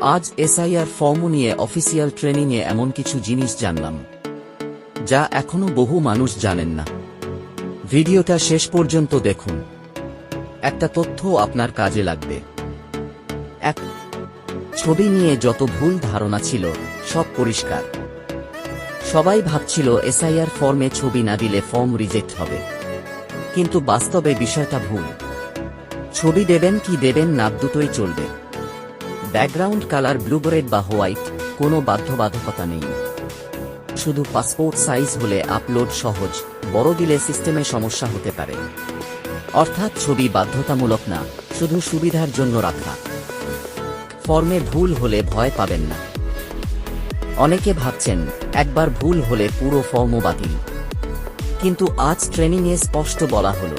আজ SIR form নিয়ে official ট্রেনিংয়ে এমন কিছু জিনিস জানলাম, যা এখনও বহু মানুষ জানেন না। ভিডিওটা শেষ পর্যন্ত দেখুন। একটা তথ্য আপনার কাজে লাগবে। এক, ছবি নিয়ে যত ভুল ধারণা ছিল, সব পরিষ্কার। সবাই ভাবছিল এসআইআর ফর্মে ছবি না দিলে ফর্ম রিজেক্ট হবে। কিন্তু বাস্তবে বিষয়টা ভুল। ছবি দেবেন কি দেবেন না দুটোই চলবে। ব্যাকগ্রাউন্ড কালার ব্লুবেরেড বা হোয়াইট, কোনো বাধ্যবাধকতা নেই। শুধু পাসপোর্ট সাইজ হলে আপলোড সহজ, বড় দিলে সিস্টেমে সমস্যা হতে পারে। অর্থাৎ ছবি বাধ্যতামূলক না, শুধু সুবিধার জন্য রাখা। ফর্মে ভুল হলে ভয় পাবেন না। অনেকে ভাবছেন, একবার ভুল হলে পুরো ফর্মও বাতিল। কিন্তু আজ ট্রেনিংয়ে স্পষ্ট বলা হলো,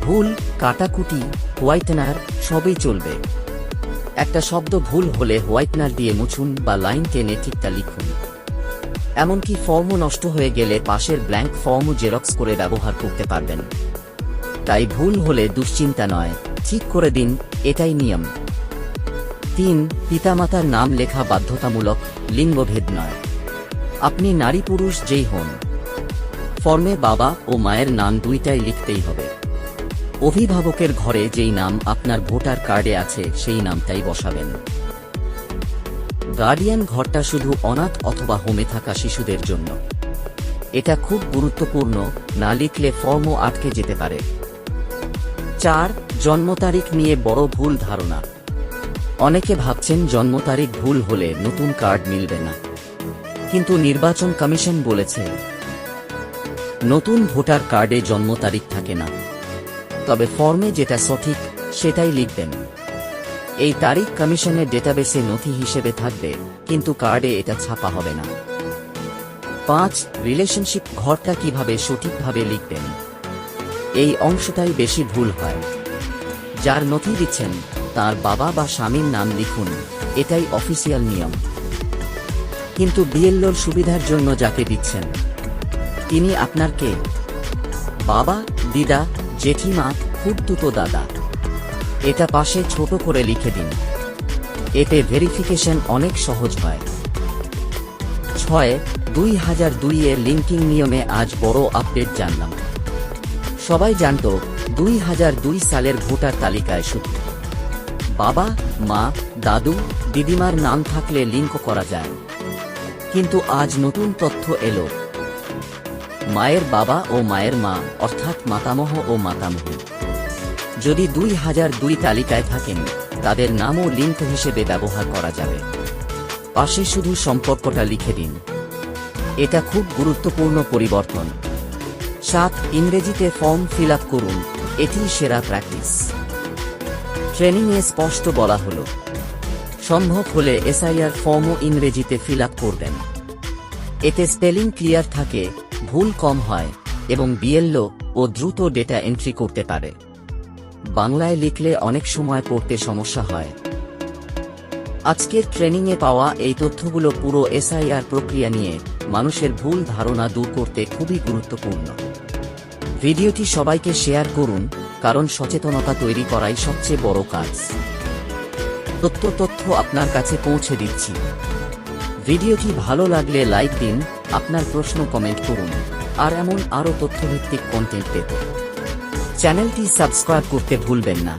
ভুল, কাটাকুটি, হোয়াইটেনার, সবই চলবে। একটা শব্দ ভুল হলে হোয়াইটনার দিয়ে মুছুন বা লাইন টেনে ঠিকটা লিখুন। এমনকি ফর্মও নষ্ট হয়ে গেলে পাশের ব্ল্যাঙ্ক ফর্মও জেরক্স করে ব্যবহার করতে পারবেন। তাই ভুল হলে দুশ্চিন্তা নয়। ঠিক করে দিন, এটাই নিয়ম। তিন, পিতামাতার নাম লেখা বাধ্যতামূলক, লিঙ্গভেদ নয়। আপনি নারী পুরুষ যেই হন। ফর্মে বাবা ও মায়ের নাম দুইটাই লিখতেই হবে। অভিভাবকের ঘরে যেই নাম আপনার ভোটার কার্ডে আছে, সেই নামটাই বসাবেন। গার্ডিয়ান ঘরটা শুধু অনাথ অথবা হোমে থাকা শিশুদের জন্য। এটা খুব গুরুত্বপূর্ণ, না লিখলে ফর্মও আটকে যেতে পারে। চার, জন্ম তারিখ নিয়ে বড় ভুল ধারণা। অনেকে ভাবছেন জন্ম তারিখ ভুল হলে নতুন কার্ড মিলবে না। কিন্তু নির্বাচন কমিশন বলেছে, নতুন ভোটার কার্ডে জন্ম তারিখ থাকে না। তবে ফর্মে যেটা সঠিক, সেটাই লিখবেন। এই তারিখ কমিশনের ডেটাবেসে নথি হিসেবে থাকবে, কিন্তু কার্ডে এটা ছাপা হবে না। পাঁচ, রিলেশনশিপ ঘরটা কীভাবে সঠিকভাবে লিখবেন? এই অংশটাই বেশি ভুল হয়। যার নথি দিচ্ছেন, তার বাবা বা স্বামীর নাম লিখুন, এটাই অফিসিয়াল নিয়ম। কিন্তু বিএলওর সুবিধার জন্য যাকে দিচ্ছেন, তিনি আপনার কে? বাবা, দিদা জেঠিমা খুবতুতো দাদা। এটা পাশে ছোট করে লিখে দিন। এতে ভেরিফিকেশন অনেক সহজ হয়। ছয়, দুই হাজার দুই এর লিঙ্কিং নিয়মে আজ বড় আপডেট জানলাম। সবাই জানত, দুই হাজার দুই সালের ভোটার তালিকায় শুধু বাবা, মা, দাদু, দিদিমার নাম থাকলে লিঙ্ক করা যায়। কিন্তু আজ নতুন তথ্য এলো। মায়ের বাবা ও মায়ের মা, অর্থাৎ মাতামহ ও মাতামহ। যদি দুই হাজার দুই তালিকায় থাকেন, তাদের নামও লিঙ্ক হিসেবে ব্যবহার করা যাবে। পাশে শুধু সম্পর্কটা লিখে দিন। এটা খুব গুরুত্বপূর্ণ পরিবর্তন। সাত, ইংরেজিতে ফর্ম ফিল করুন। এটি সেরা প্র্যাকটিস। ট্রেনিংয়ে স্পষ্ট বলা হলো, সম্ভব হলে এসআইআর ফর্মও ইংরেজিতে ফিল করবেন। এতে স্পেলিং ক্লিয়ার থাকে ভুল কম হয় এবং বিএলও ও দ্রুত ডেটা এন্ট্রি করতে পারে। বাংলায় লিখলে অনেক সময় পড়তে সমস্যা হয়। আজকের ট্রেনিংয়ে পাওয়া এই তথ্যগুলো পুরো এসআইআর প্রক্রিয়া নিয়ে মানুষের ভুল ধারণা দূর করতে খুবই গুরুত্বপূর্ণ। ভিডিওটি সবাইকে শেয়ার করুন, কারণ সচেতনতা তৈরি করাই সবচেয়ে বড় কাজ। তথ্য তথ্য আপনার কাছে পৌঁছে দিচ্ছি। ভিডিওটি ভালো লাগলে লাইক দিন আপনার প্রশ্ন কমেন্ট করুন, আর এমন আরও তথ্যভিত্তিক কন্টেন্ট পেতে। চ্যানেলটি সাবস্ক্রাইব করতে ভুলবেন না।